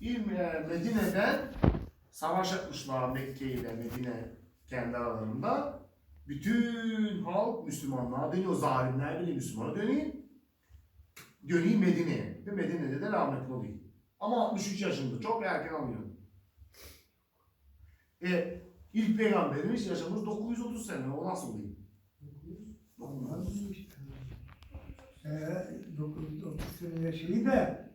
İl- e, Medine'den savaş yapmışlar Mekke ile Medine kendi aralarında. Bütün halk Müslümanlığa dönüyor. Zalimler bile Müslümana dönüyor. Dönüyor Medine'ye. Ve Medine'de de rahmetli oluyor. Ama 63 yaşında. Çok erken alıyor. E, ilk peygamberimiz yaşamış 930 sene. O nasıl oluyor? Anladım işte. Ee, 930 sene yaşayı da e, onun e,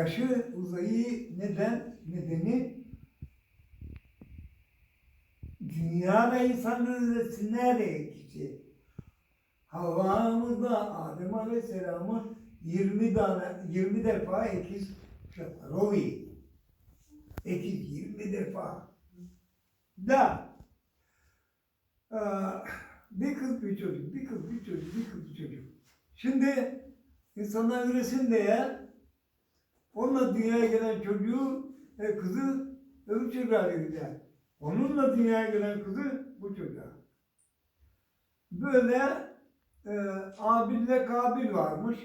yaşı uzayı neden nedeni dünyada insanların arası nereye gitti? Havva'mızda Adem Aleyhisselam'ı 20 tane 20 defa ekiz kuşaklar oluyor. Ekiz 20 defa. Da bir kız bir çocuk, bir kız bir çocuk, bir kız bir çocuk. Şimdi insanlar üresin diye onunla dünyaya gelen çocuğu, e, kızı öbür çocuğa verecek. Onunla dünyaya gelen kızı bu çocuğa. Böyle e, Abil'le Kabil varmış.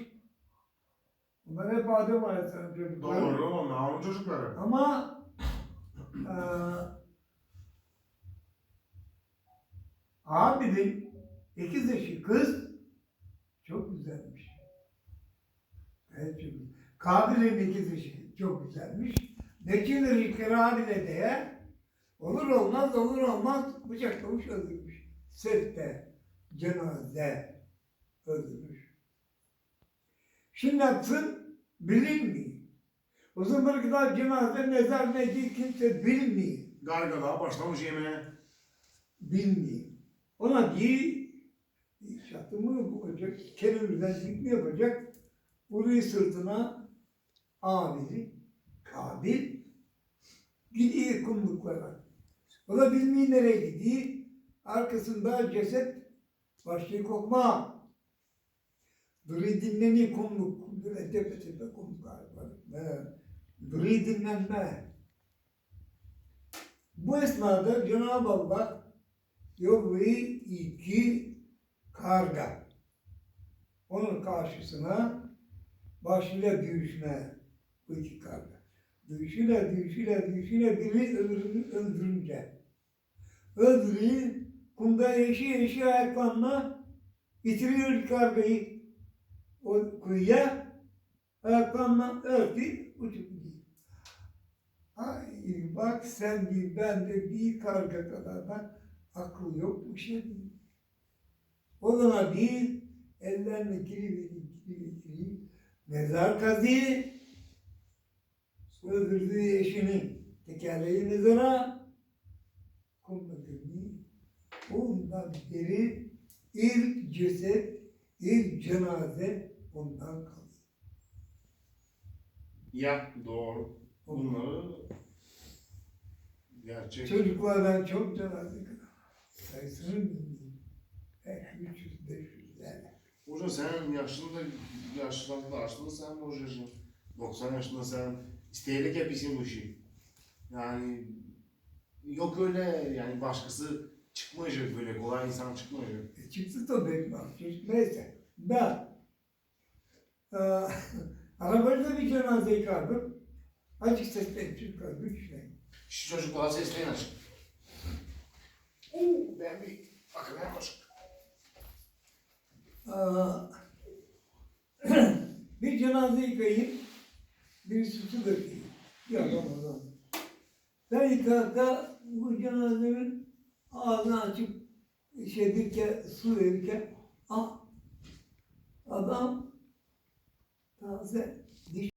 Bunlar hep Adem Aleyhisselam çocukları. Doğru. Onlar onun çocukları. Ama eee abinin ikiz eşi kız çok güzelmiş. Evet çok güzel. Kabil'in ikiz eşi çok güzelmiş. Bekir'in ilkleri abile diye olur olmaz olur olmaz bıçaklamış öldürmüş. Sette cenaze öldürmüş. Şimdi yapsın bilinmiyor. O zamana kadar cenaze mezar neydi kimse bilmiyor. Gargada başlamış yemeğe. Bilmiyor. Ona diye şatımı olacak, kelimeden mi yapacak? Vuruyor sırtına abili, kabil gidiyor kumluklara. O da bilmiyor nereye gidiyor. Arkasında ceset başlıyor kokma. Duruyor dinleniyor kumluk. Tepe tepe kumluklar var. Duruyor dinlenme. Bu esnada Cenab-ı Allah yollayı iki karga. Onun karşısına başıyla dövüşme bu iki karga. Dövüşüyle, dövüşüyle, dövüşüyle birini öbürünü öldürünce. Öldürüyor, kumda yaşıyor, yaşıyor ayaklanma, bitiriyor kargayı o kuyuya, ayaklanma örtü, uçup gidiyor. Ay bak sen bir ben de bir karga kadar da akıl yok bu şey değil. O zaman değil, ellerini kiri kiri kiri mezar kazıyor, öldürdüğü eşinin tekerleği mezara gömüyor. Ondan beri ilk ceset, ilk cenaze ondan kalıyor. Ya doğru. Bunları gerçek. Çocuklardan çok cenaze kadar. Sayısını bilmiyorum. Belki 300, 500 yani. Hoca sen yaşında yaşlandı aslında sen boş yaşın. 90 yaşında sen isteyerek yapıyorsun bu işi. Yani yok öyle yani başkası çıkmayacak böyle kolay insan çıkmayacak. E, çıktı benim çocuk neyse. Ben e, arabada bir cenaze yıkardım. Açık sesle çıkardım. Üç şey. Şu çocuklara sesleyin açık. Oo ben bir bakın koş. Aa, bir cenaze yıkayayım, birisi su dökeyim. Bir adam adam. Ben yıkarken bu cenazenin ağzını açıp şey verirken, su verirken, ah, adam taze diş